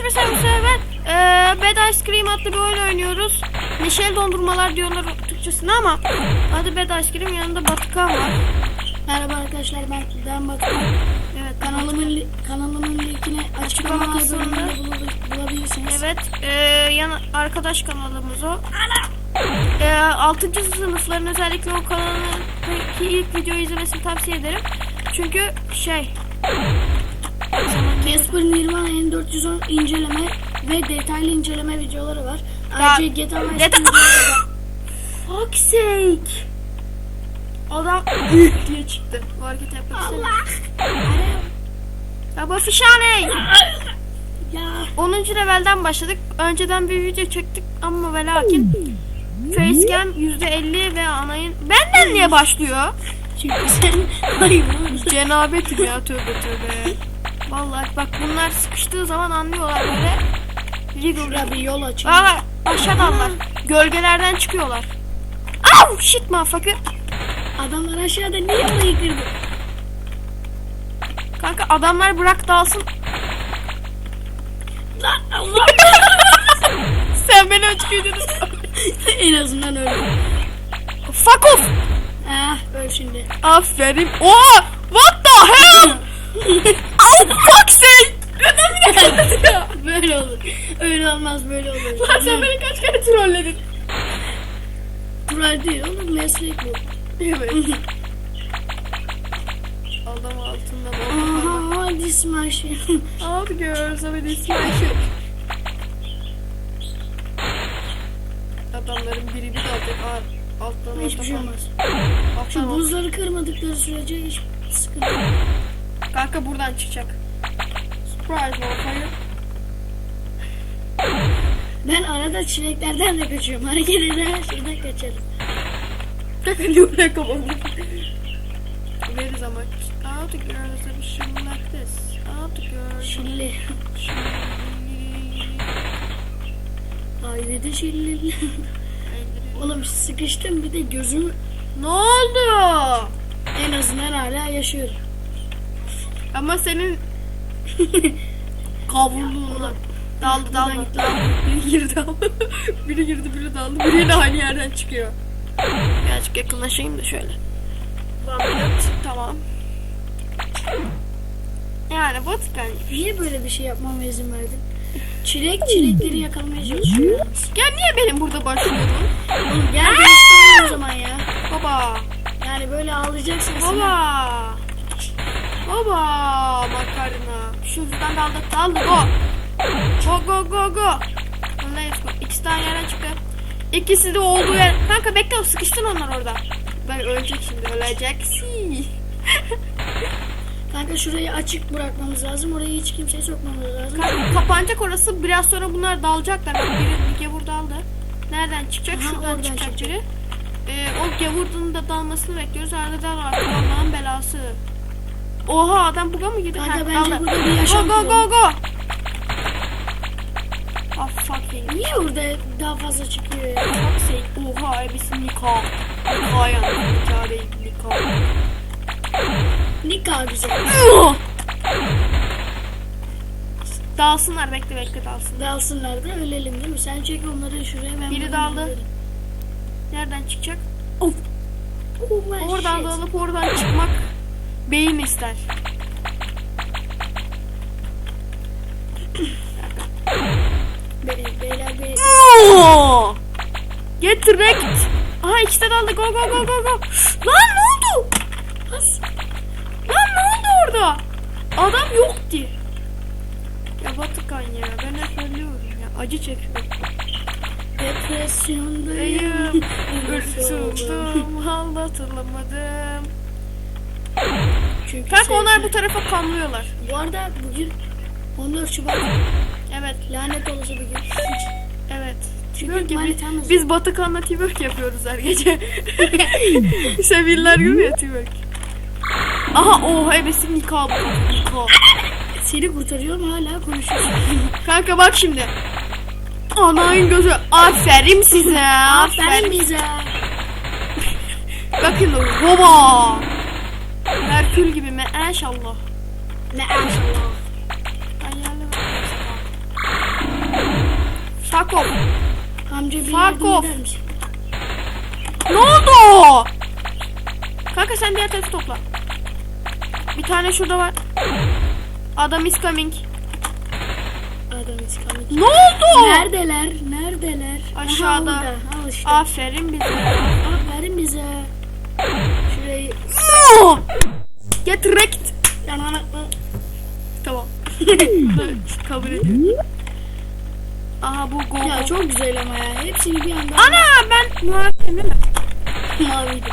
arkadaşlar bu sefer e, Bad Ice Cream adlı bir oyun oynuyoruz. Neşeli dondurmalar diyorlar Türkçesine ama adı Bad Ice Cream yanında Batıkan var. Merhaba arkadaşlar ben Ben Batuhan. Evet Kanalımın kanalımın linkini açıklama bulu- bulabilirsiniz. Evet e, yan arkadaş kanalımız o. E, 6. sınıfların özellikle o kanalındaki ilk videoyu izlemesini tavsiye ederim. Çünkü şey Casper Nirvana N410 inceleme ve detaylı inceleme videoları var. Ayrıca GTA Fuck's sake. Adam üh diye çıktı. Bu hareketi yapmak istemiyorum. Ya bu fişane. Ya 10. levelden başladık. Önceden bir video çektik ama ve lakin Facecam %50 ve anayın benden niye başlıyor? çünkü sen hayvan. Cenabetim ya tövbe tövbe. Vallahi bak bunlar sıkıştığı zaman anlıyorlar böyle. Burada bir yol açıyor. Aa aşağıdanlar. Gölgelerden çıkıyorlar. Au shit motherfucker. Adamlar aşağıda niye orayı kırdı? Kanka adamlar bırak dalsın. Lan Allah. Sen beni öldürdün. en azından öyle. Fuck off. Ah öl şimdi. Aferin. Oo! What the hell? sake. böyle olur. Öyle olmaz böyle olur. Lan sen beni kaç kere trolledin? Troll değil oğlum meslek bu. Evet. Adam altında bomba. Aha hadi smash. Abi girls over this smash Adamların biri bir dalacak Aa, alttan Hiçbir şey alttan. olmaz. Alttan Şu alttan. buzları kırmadıkları sürece hiç sıkıntı yok. Kanka buradan çıkacak. Surprise motherfucker. Ben arada çileklerden de kaçıyorum. Hareket eden her şeyden kaçarım. Kanka niye buraya kapandı? İs ama? How to girls have a shoe like this? How to girls Şilli. Haydi de şilli. Oğlum sıkıştım bir de gözümü Ne oldu? en azından hala yaşıyorum. Ama senin kavrulduğuna daldı daldı. Daldı. Biri girdi daldı. biri girdi biri daldı. Biri yine aynı yerden çıkıyor. Birazcık yakınlaşayım da şöyle. Tamam. Yani Vatikan. Niye böyle bir şey yapmama izin verdin? Çilek çilekleri yakalamaya çalışıyor. Ya niye benim burada başlıyordun? Oğlum gel değiştirelim o zaman ya. Baba. Yani böyle ağlayacaksın. Baba. Baba makarna. Şuradan daldık daldık go. Go go go go. Let's go. İkisi tane yerden çıktı. İkisi de olduğu yer. Kanka bekle sıkıştın onlar orada. Ben ölecek şimdi öleceksin. Kanka şurayı açık bırakmamız lazım. Oraya hiç kimseyi sokmamız lazım. Kanka kapanacak orası biraz sonra bunlar dalacaklar. Bak biri bir gavur daldı. Nereden çıkacak? Aha, Şuradan çıkacak çıkacak. biri. Ee, o gavurdun da dalmasını bekliyoruz. Arada dal artık Allah'ın belası. Oha adam buga mı girdi? Kanka Ha, bence burada bir yaşam Go go go go. Ah fucking. Niye orada daha fazla çıkıyor ya? Sake. Oha ebisin nikah. Nikah yani. Nikah değil nikah. Nikah güzel. Dalsınlar bekle bekle dalsın. Dalsınlar da ölelim değil mi? Sen çek onları şuraya ben Biri daldı. Nereden çıkacak? Oh my Oradan shit. dalıp oradan çıkmak beyin ister. Be- beyler be Get direkt. Aha ikisi de daldı. Go go go go go. Lan ne oldu? Lan ne oldu orada? Adam yoktu. Ya Batıkan ya. Ben hep ölüyorum ya. Acı çekiyorum. depresyondayım. Ölçüldüm. Aldatılamadım. Çünkü Kanka şey- onlar bu tarafa kamlıyorlar. Bu arada bugün 14 Şubat Evet. lanet olası bir gün. Evet. Çünkü gibi. manitamız Biz Batıkan'la twerk yapıyoruz her gece. Sevgililer günü ya twerk. Aha oha ebesin nikah bu. Nikah. Seni kurtarıyorum hala konuşuyorsun. Kanka bak şimdi. Anayın gözü. Aferin size. Aferin Aferin. bize. Bakın baba. Merkür gibi mi? Maşallah. Ne aşallah. Hayal Fuck off. Amca bir Fuck off. Ne oldu? Kanka sen diğer tarafı topla. Bir tane şurada var. Adam is coming. Adam iskamik. Ne oldu? Neredeler? Neredeler? Aşağıda. Aha, orada. Al işte. Aferin bize. Aferin bize. Şurayı Wrecked. yanana Tamam. Kabul ediyorum. Aha bu go. Ya çok güzel ama ya. Hepsini bir anda Ana ben muhabbim değil mi? maviydi.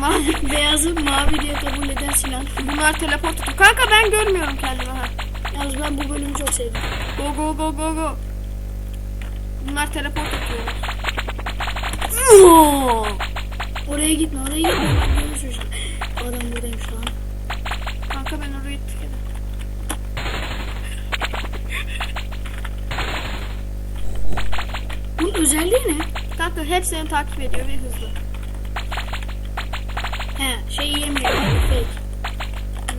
Mavi. Beyazı mavi diye kabul eden Sinan. Bunlar teleport tutuyor. Kanka ben görmüyorum kendimi ha. Yalnız ben bu bölümü çok sevdim. Go go go go go. Bunlar teleport atıyorlar. Oraya gitme, oraya gitme. Bak görürsün işte. Adam Kanka ben oraya tıkladım. Bunun özelliği ne? Kanka hep seni takip ediyor ve hızlı. He, şey yemiyor. Fake.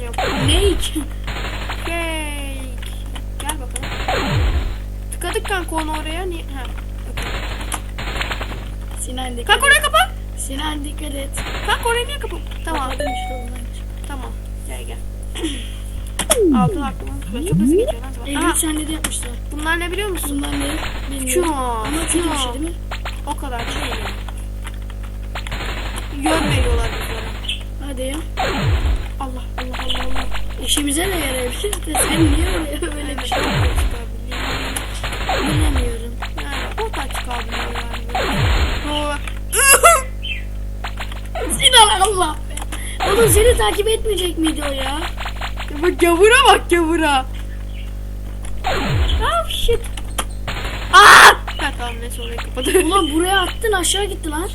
Yok. Fake. Fake. Gel bakalım. Tıkadık kanka onu oraya. Niye? Ha. Sinan dikkat Kanka orayı kapa. Sinan dikkat et. Kanka orayı niye kapa? Tamam. Tamam. Gel gel. Altın tutuyor. Çok hızlı geçiyor lan. zaman. Eylül Aha, sende de yapmışlar. bunlar ne biliyor musun? Bunlar ne? Bilmiyorum. Ama kötü bir Şunu. şey değil mi? O kadar da değil. yani. Yön veriyorlar bizlere. Hadi ya. Allah Allah Allah Allah. İşimize de yarayabilir de sen niye öyle, öyle bir şey bilemiyorum. Yani o da çıkabiliyor yani. Doğru. Sinan Allah be. Oğlum seni takip etmeyecek miydi o ya? Bak gavura bak gavura. Oh shit. Aa! Ha tamam neyse orayı kapadı. Ulan buraya attın aşağı gitti lan.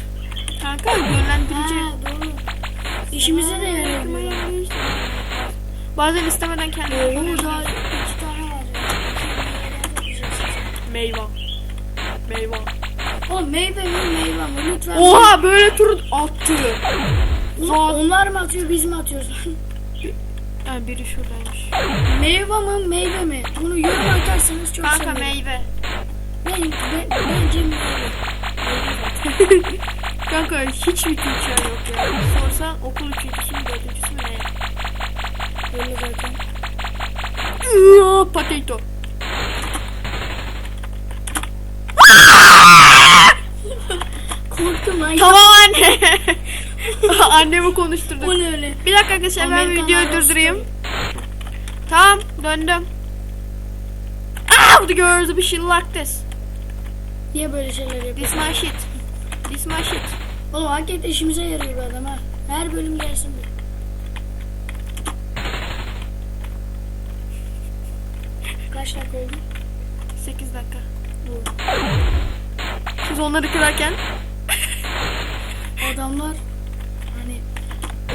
Kanka yönlendirici. Ha doğru. İşimize de yarayabilir. Bazen istemeden kendini yapamıyorsun. daha iki tane var. Meyve. Meyve. Oğlum meyve mi meyve mi lütfen. Oha böyle tur attı. Ulan onlar mı atıyor biz mi atıyoruz? Yani biri şuradaymış. meyve mi meyve mi? Bunu yorum atarsanız çok Kanka sevinirim. meyve. Benim, ben, bence meyve. Kanka hiç mi kültür yok ya. Sorsan okul üçüncüsü mü dördüncüsü mü ne? Öyle zaten. Iıı, Potato. Korktum lan. Tamam anne. Annemi konuşturduk. O ne öyle? Bir dakika arkadaşlar ben Amerikan videoyu durdurayım. Tamam döndüm. Ah, the girls be shit like this. Niye böyle şeyler yapıyor? This my shit. This my shit. Oğlum hakikaten işimize yarıyor bu adam ha. Her bölüm gelsin bu. Kaç dakika oldu? 8 dakika. Siz onları kırarken Adamlar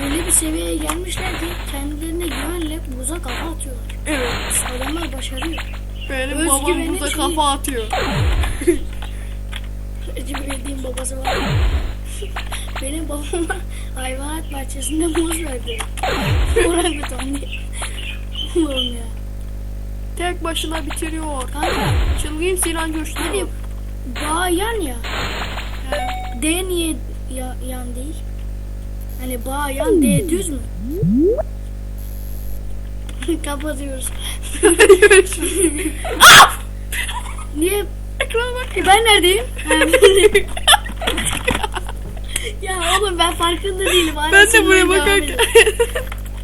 öyle bir seviyeye gelmişler ki kendilerine güvenle buza kafa atıyorlar. evet. Adamlar başarıyor. Benim babam Özgüveni burada şey- kafa atıyor. Recep İvedik'in babası var. Benim babama hayvanat bahçesinde muz verdi. Orangutan diye. Oğlum ya. Tek başına bitiriyor. Kanka Çılgın Sinan coştu. hani bağ yan ya. D niye ya, yan değil? Hani bağ yan D düz mü? Kapatıyoruz. Görüşürüz. Niye? Ekrana bak. E ben neredeyim? Ya oğlum ben farkında değilim. Hala Ben de buraya bakarken.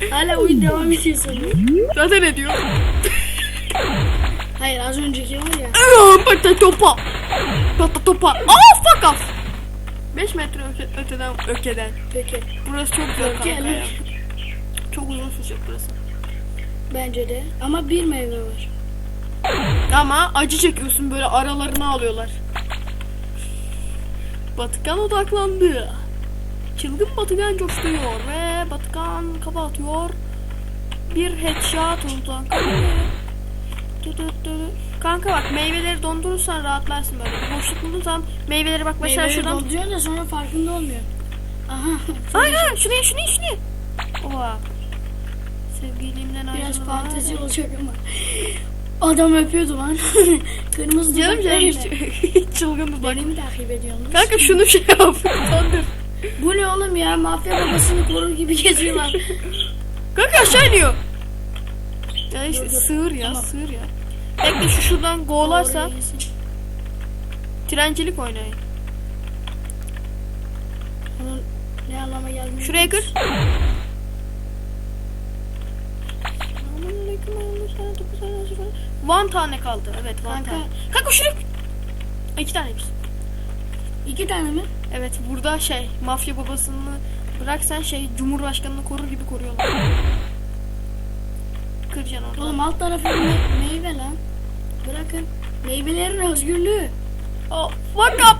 Hala oyun devam ediyor sanıyorum. Zaten ediyor. Hayır az önceki var ya. Pata topa. Pata topa. Aa fuck off. 5 metre öte, öteden ökeden. Peki. Burası çok güzel Öke, kanka ya. Çok uzun sürecek burası. Bence de. Ama bir meyve var. Ama acı çekiyorsun böyle aralarını alıyorlar. Batıkan odaklandı. Çılgın Batıkan coşturuyor ve Batıkan kafa atıyor. Bir headshot ondan Kanka bak meyveleri dondurursan rahatlarsın böyle. Bir boşluk bulursan meyveleri bak mesela Meyveyi şuradan. dolduruyor da sonra farkında olmuyor. Aha. Aynen şunu ye şunu ye şunu ye. Oha. Sevgilimden Biraz ayrılma. fantezi olacak ama. Adam öpüyordu lan. Kırmızı Canım dudaklarıyla. canım çılgındı bak. Beni mi takip ediyorsun? Kanka şunu şey yap. Tandır. Bu ne oğlum ya? Mafya babasını korur gibi geziyorlar. Kanka aşağı iniyor. Ya işte Dur, dur. sığır ya Tamam. sığır ya. Bekle şu şuradan go'larsa trencilik oynayın. Ne anlama geldiğini Şuraya kır. One tane kaldı. Evet Kanka. tane. Kanka şuraya. İki taneymiş. İki tane mi? Evet burada şey mafya babasını bırak sen şey cumhurbaşkanını korur gibi koruyorlar. Kıracaksın orada. Oğlum alt tarafı me- meyve lan. Bırakın. Meyvelerin özgürlüğü. Oh, fuck up.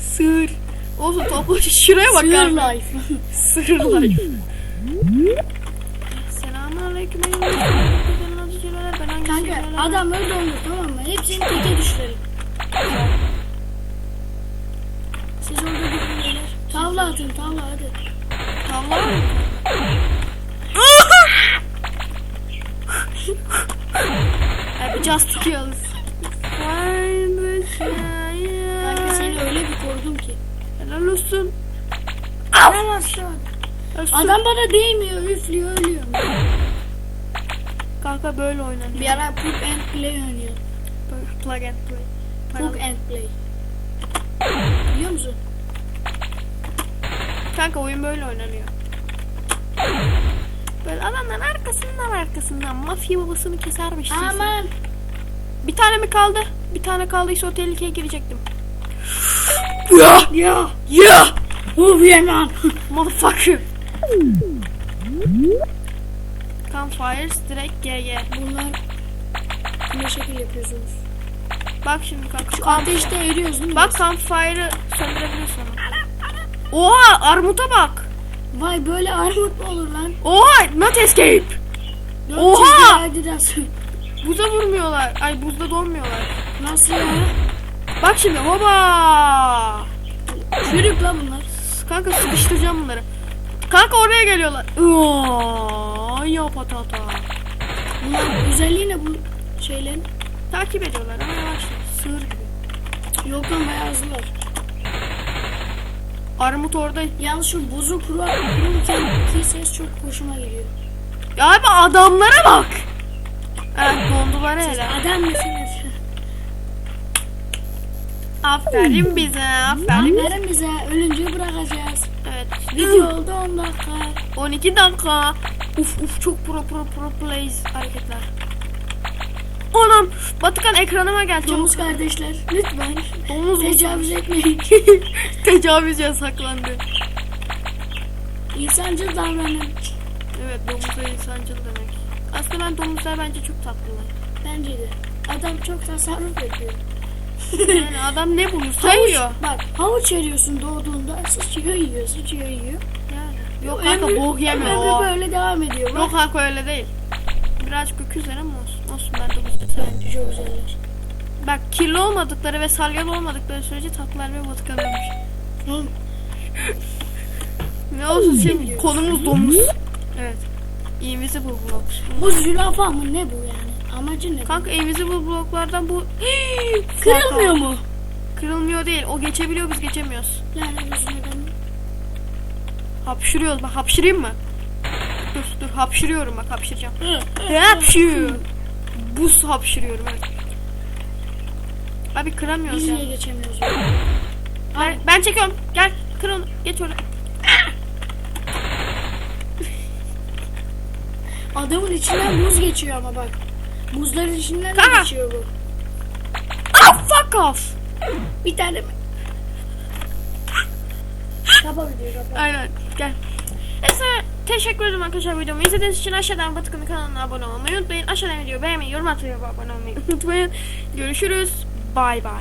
Sığır. Olsun topla şuraya bak. Sığır life. Sığır life. Selamünaleyküm. Kanka adam öyle olur tamam mı? Hepsini teke düşürelim. Siz orada gidin beyler. Tavla atın tavla hadi. Tavla mı? Seni öyle bir korudum ki. Helal olsun. Adam. Olsun. Bana değmiyor üflüyor ölüyor. Kanka böyle oynanıyor. Bir ara Poop and Play oynuyor. Plug and play. Poop and Play. Biliyor musun? Kanka oyun böyle oynanıyor. Böyle adamların arkasından arkasından mafya babasını kesermiş. Aman. Bir tane mi kaldı? Bir tane kaldıysa o tehlikeye girecektim. Ya! Ya. Ya! Move yeman. Motherfucker! Campfires direkt GG. Bunlar ne şekil yapıyorsunuz? Bak şimdi kanka. Şu ateşte eriyoruz değil mi? Bak campfire'ı söndürebiliyorsun. Oha! Armut'a bak! Vay böyle armut mu olur lan? Oha! Not escape! Oha! Buza vurmuyorlar. Ay buzda donmuyorlar. Nasıl ya? Bak şimdi hoba! Çürük lan bunlar. Kanka sıkıştıracağım bunları. Kanka oraya geliyorlar. Aa, ya patata. Bunlar özelliği ne bu şeylerin? Takip ediyorlar ama yavaş. Sığır gibi. Yok lan bayağı hızlılar. Armut orada. Yalnız şu buzu kuru kururken ki ses çok hoşuma gidiyor. Ya abi adamlara bak. Dondular hele. Adam mısınız? Aferin bize. Aferin. Aferin bize ölünce bırakacağız. Evet. Video oldu 10 dakika. 12 dakika. Uf uf çok pro pro pro plays hareketler. Anam Batıkan ekranıma gel. Domuz kardeşler lütfen Domuz mu? tecavüz etmeyin. Tecavüz yasaklandı. İnsancıl davranın. Evet domuza insancıl demek. Aslında ben domuzlar bence çok tatlılar. Bence de. Adam çok tasarruf yapıyor. Yani adam ne bulursa yiyor. Bak havuç veriyorsun doğduğunda sıçıyor yiyor sıçıyor yiyor. Yani. Yok kanka Ömrü- boh yeme ömrü o. böyle devam ediyor. Bak. Yok kanka öyle değil. Birazcık öküzler ama olsun. Olsun ben domuz. Bence çok güzeller. Bak kirli olmadıkları ve salyalı olmadıkları sürece tatlılar ve batıkan ölmüş. Oğlum, Ne olsun şimdi konumuz domuz. Evet. Invisible blocks. Bu zürafa mı ne bu yani? Amacı ne? Kanka invisible blocklardan bu Kırılmıyor mu? Kırılmıyor değil. O geçebiliyor biz geçemiyoruz. Lanet olsun. Hapşırıyoruz. Bak hapşırayım mı? Dur dur hapşırıyorum bak hapşıracağım. Hapşır. Buz hapşırıyorum evet. Abi kıramıyoruz Biz ya. niye geçemiyoruz? Ben, ben çekiyorum. Gel kır onu. Geç oraya. Adamın içinden buz geçiyor ama bak. Buzların içinden de Kanka. geçiyor bu. Ah fuck off. Bir tane mi? Kapa video kapa. Aynen gel. Neyse teşekkür ederim arkadaşlar videomu izlediğiniz için aşağıdan Batıkan'ın kanalına abone olmayı unutmayın. Aşağıdan video beğenmeyi, yorum atmayı abone olmayı unutmayın. Görüşürüz. Bay bay.